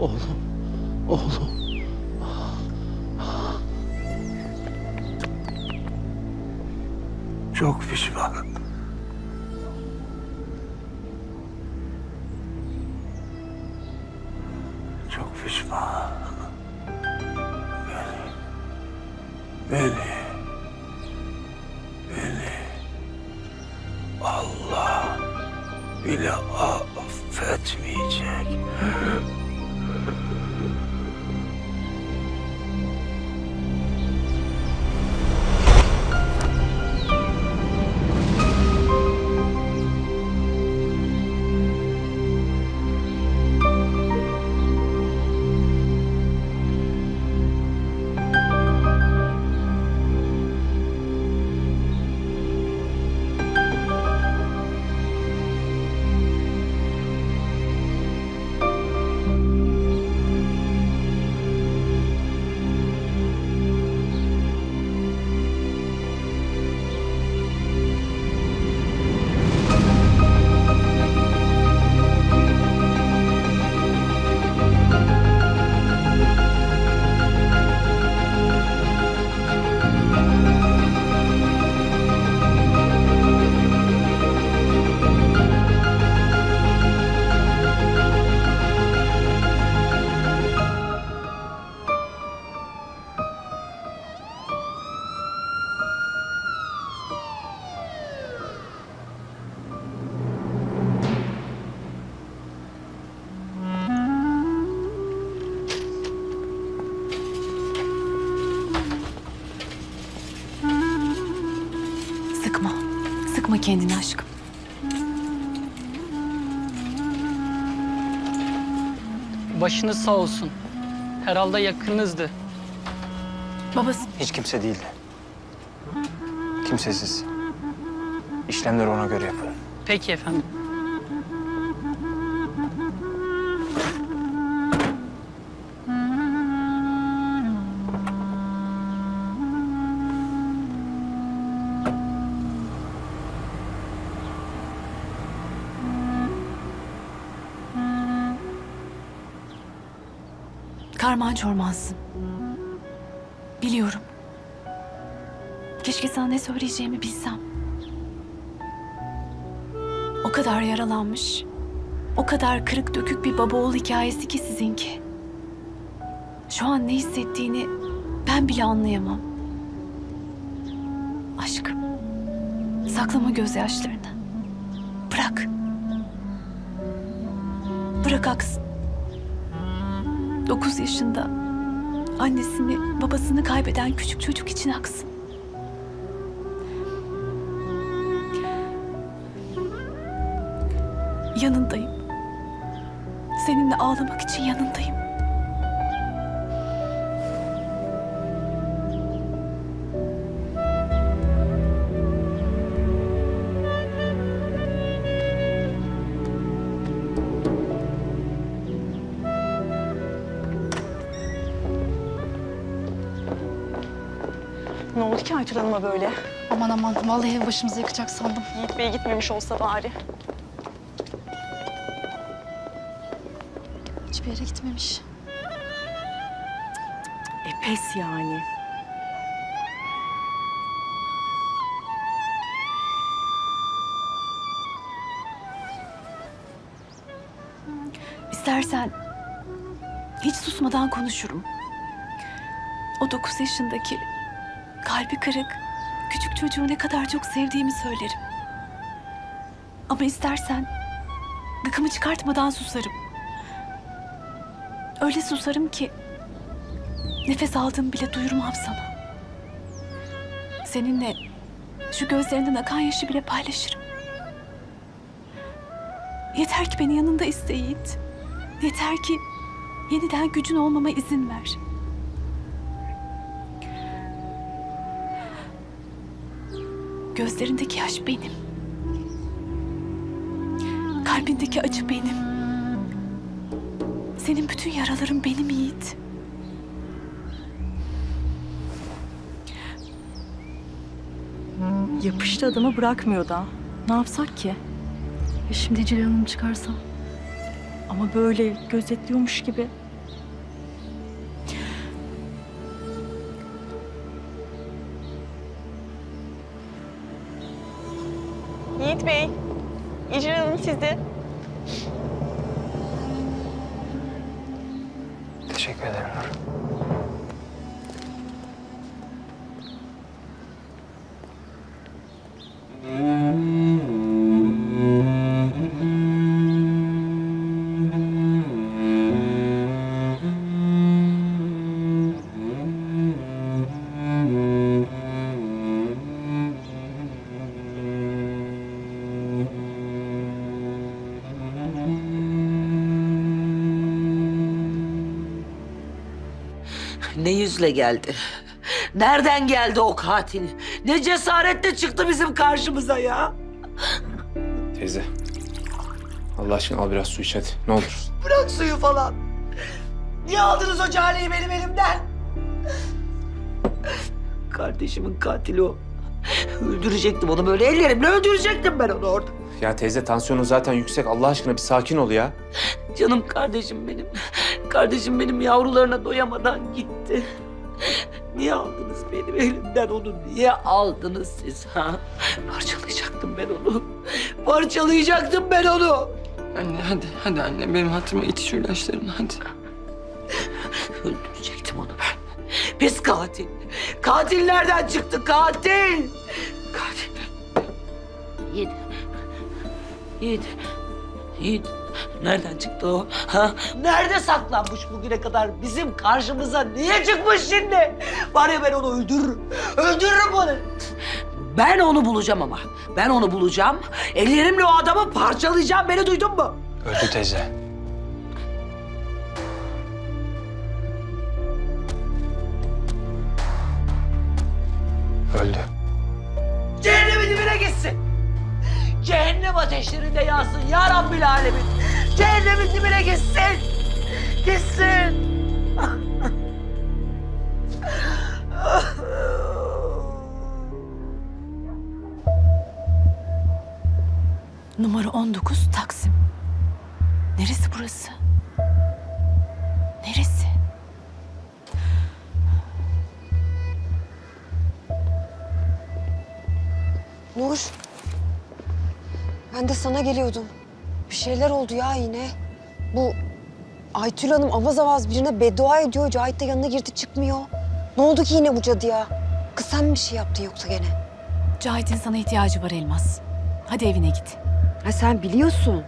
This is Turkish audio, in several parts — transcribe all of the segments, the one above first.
Oğlum. Oğlum. Çok pişmanım. Çok pişman. Beni. Beni. Beni. Allah bile affetmeyecek. Sıkma kendini aşkım. Başınız sağ olsun. Herhalde yakınınızdı. Babası Hiç kimse değildi. Kimsesiz. İşlemleri ona göre yapın. Peki efendim. Karman çormansın. Biliyorum. Keşke sana ne söyleyeceğimi bilsem. O kadar yaralanmış. O kadar kırık dökük bir baba oğul hikayesi ki sizinki. Şu an ne hissettiğini ben bile anlayamam. Aşkım. Saklama gözyaşlarını. Bırak. Bırak aksın. Dokuz yaşında annesini, babasını kaybeden küçük çocuk için aksın. Yanındayım. Seninle ağlamak için yanındayım. Ne oldu ki Aytül Hanım'a böyle? Aman aman vallahi ev başımıza yıkacak sandım. Yiğit Bey gitmemiş olsa bari. Hiçbir yere gitmemiş. E pes yani. İstersen hiç susmadan konuşurum. O dokuz yaşındaki kalbi kırık küçük çocuğu ne kadar çok sevdiğimi söylerim. Ama istersen gıkımı çıkartmadan susarım. Öyle susarım ki nefes aldığımı bile duyurmam sana. Seninle şu gözlerinden akan yaşı bile paylaşırım. Yeter ki beni yanında iste Yiğit. Yeter ki yeniden gücün olmama izin ver. Gözlerindeki yaş benim. Kalbindeki acı benim. Senin bütün yaraların benim Yiğit. Yapıştı adamı bırakmıyor da. Ne yapsak ki? Ya şimdi Ceylan Hanım çıkarsa? Ama böyle gözetliyormuş gibi. Bey, İcra Hanım sizi. Ne yüzle geldi? Nereden geldi o katil? Ne cesaretle çıktı bizim karşımıza ya? Teyze. Allah aşkına al biraz su iç hadi. Ne olur. Bırak suyu falan. Niye aldınız o caniyi benim elimden? Kardeşimin katili o. Öldürecektim onu böyle ellerimle öldürecektim ben onu orada. Ya teyze tansiyonu zaten yüksek. Allah aşkına bir sakin ol ya. Canım kardeşim benim. Kardeşim benim yavrularına doyamadan gitti. Niye aldınız benim elimden onu? Niye aldınız siz ha? Parçalayacaktım ben onu. Parçalayacaktım ben onu. Anne hadi, hadi anne. Benim hatırıma iç şu ilaçlarını hadi. Öldürecektim onu ben. Biz katil. Katil nereden çıktı katil? Katil. Yiğit. Yiğit. Yiğit. Nereden çıktı o? Ha? Nerede saklanmış bugüne kadar? Bizim karşımıza niye çıkmış şimdi? Var ya ben onu öldürürüm. Öldürürüm onu. Ben onu bulacağım ama. Ben onu bulacağım. Ellerimle o adamı parçalayacağım. Beni duydun mu? Öldü teyze. Öldü. Ateşlerinde yansın ya Rabbil Alemin. Cehennemin dibine gitsin. Gitsin. Numara 19 Taksim. Neresi burası? Neresi? Nur. Ben de sana geliyordum. Bir şeyler oldu ya yine. Bu Aytül Hanım avaz avaz birine beddua ediyor. Cahit de yanına girdi çıkmıyor. Ne oldu ki yine bu cadıya? Kız sen mi bir şey yaptın yoksa gene? Cahit'in sana ihtiyacı var Elmas. Hadi evine git. Ha sen biliyorsun.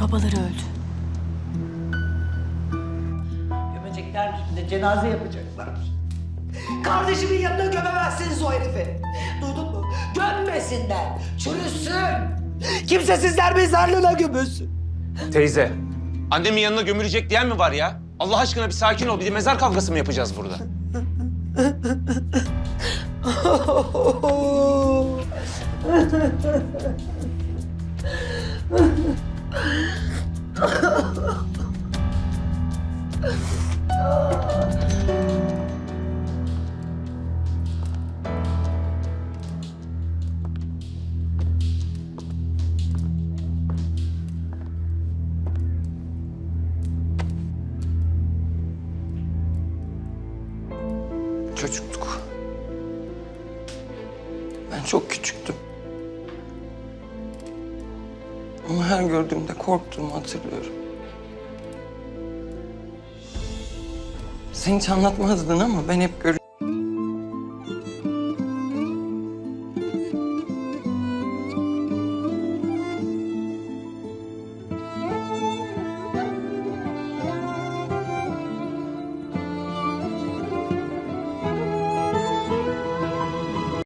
Babaları öldü. Gömeceklermiş bir de cenaze yapacaklarmış. Kardeşimin yanına gömemezsiniz o herifi. Duydun mu? Gömmesinler. Çürüsün. Kimsesizler mezarlığına gömülsün. Teyze. Annemin yanına gömülecek diyen mi var ya? Allah aşkına bir sakin ol. Bir de mezar kavgası mı yapacağız burada? Çocuktuk. Ben çok küçüktüm. Ama her gördüğümde korktuğumu hatırlıyorum. Sen hiç anlatmazdın ama ben hep görüyorum.